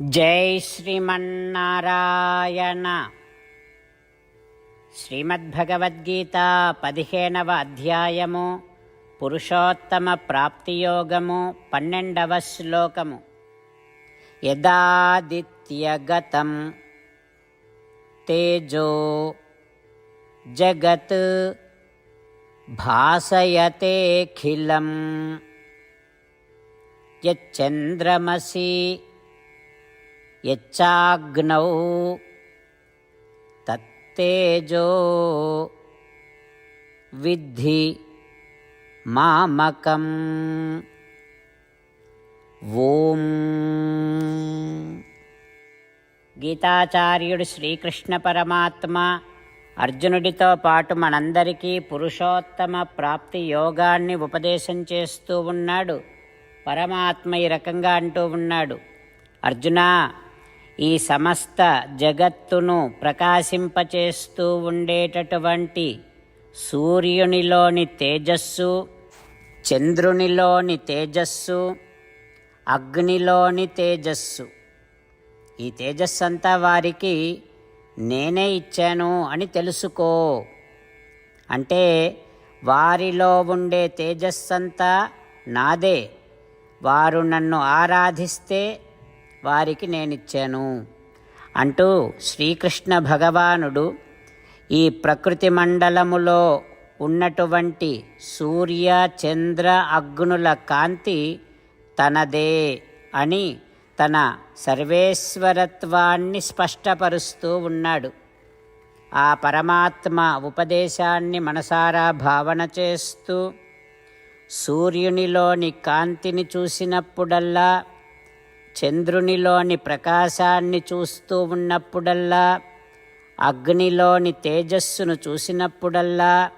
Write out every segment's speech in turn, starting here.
జై శ్రీమన్నారాయణ. శ్రీమద్భగవద్గీత పదిహేనవ అధ్యాయము పురుషోత్తమ ప్రాప్తియోగము పన్నెండవ శ్లోకము. యదాదిత్యగతం తేజో జగత్ భాసయతేఖిలం యచ్చంద్రమసి యచ్చాగ్నౌ తత్తేజో విద్ధి మామకం. ఓం. గీతాచార్యుడు శ్రీకృష్ణ పరమాత్మ అర్జునుడితో పాటు మనందరికీ పురుషోత్తమ ప్రాప్తి యోగాన్ని ఉపదేశం చేస్తూ ఉన్నాడు. పరమాత్మ ఈ రకంగా అంటూ ఉన్నాడు. అర్జున ఈ సమస్త జగత్తును ప్రకాశింపచేస్తూ ఉండేటటువంటి సూర్యునిలోని తేజస్సు చంద్రునిలోని తేజస్సు అగ్నిలోని తేజస్సు. ఈ తేజస్సు అంతా వారికి నేనే ఇచ్చాను అని తెలుసుకో. అంటే వారిలో ఉండే తేజస్సంతా నాదే. వారు నన్ను ఆరాధిస్తే వారికి నేనిచ్చాను. అంటూ శ్రీకృష్ణ భగవానుడు ఈ ప్రకృతి మండలములో ఉన్నటువంటి సూర్య చంద్ర అగ్నుల కాంతి తనదే అని తన సర్వేశ్వరత్వాన్ని స్పష్టపరుస్తూ ఉన్నాడు. ఆ పరమాత్మ ఉపదేశాన్ని మనసారా భావన చేస్తూ సూర్యునిలోని కాంతిని చూసినప్పుడల్లా చంద్రునిలోని ప్రకాశాన్ని చూస్తూ ఉన్నప్పుడల్లా అగ్నిలోని తేజస్సును చూసినప్పుడల్లా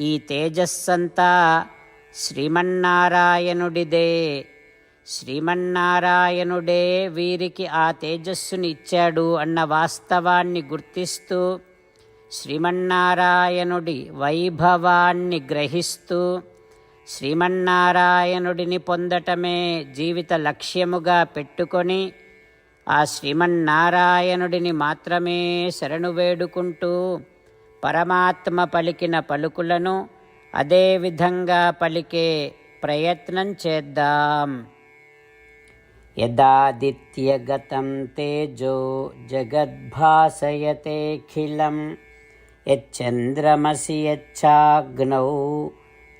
ఈ తేజస్సంతా శ్రీమన్నారాయణుడిదే. శ్రీమన్నారాయణుడే వీరికి ఆ తేజస్సుని ఇచ్చాడు అన్న వాస్తవాన్ని గుర్తిస్తూ శ్రీమన్నారాయణుడి వైభవాన్ని గ్రహిస్తూ శ్రీమన్నారాయణుడిని పొందటమే జీవిత లక్ష్యముగా పెట్టుకొని ఆ శ్రీమన్నారాయణుడిని మాత్రమే శరణు వేడుకుంటూ పరమాత్మ పలికిన పలుకులను అదేవిధంగా పలికే ప్రయత్నం చేద్దాం. యదాదిత్యగతం తేజో జగద్భాసయతేఖిలం యచ్చంద్రమసి యచ్చాగ్నౌ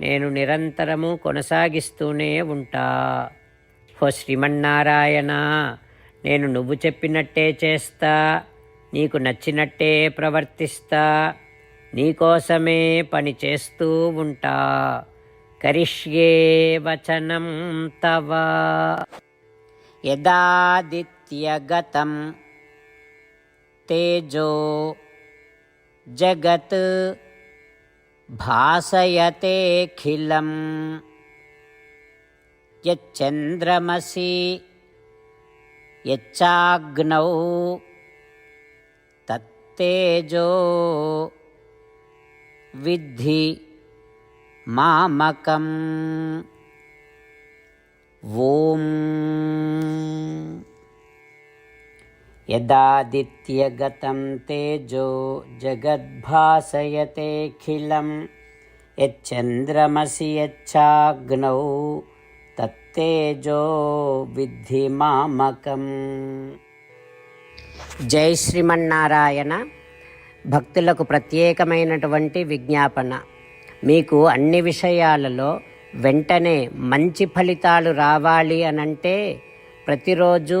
నేను నిరంతరము కొనసాగిస్తూనే ఉంటా. హో శ్రీమన్నారాయణ నేను నువ్వు చెప్పినట్టే చేస్తా నీకు నచ్చినట్టే ప్రవర్తిస్తా నీకోసమే పని చేస్తూ ఉంటా. కరిష్యే వచనం తవ. యదాదిత్యగతం తేజో జగత్ भासयतेऽखिलम् यच्चन्द्रमसि यच्चाग्नौ तत्तेजो विद्धि मामकम्। ॐ యదాదిత్యగతం తేజో జగద్భాసయతేఖిలం యచ్చంద్రమసి యచ్చాగ్నౌ తత్తేజో విద్ధి మామకం జై శ్రీమన్నారాయణ భక్తులకు ప్రత్యేకమైనటువంటి విజ్ఞాపన। మీకు అన్ని విషయాలలో వెంటనే మంచి ఫలితాలు రావాలి అనంటే ప్రతిరోజు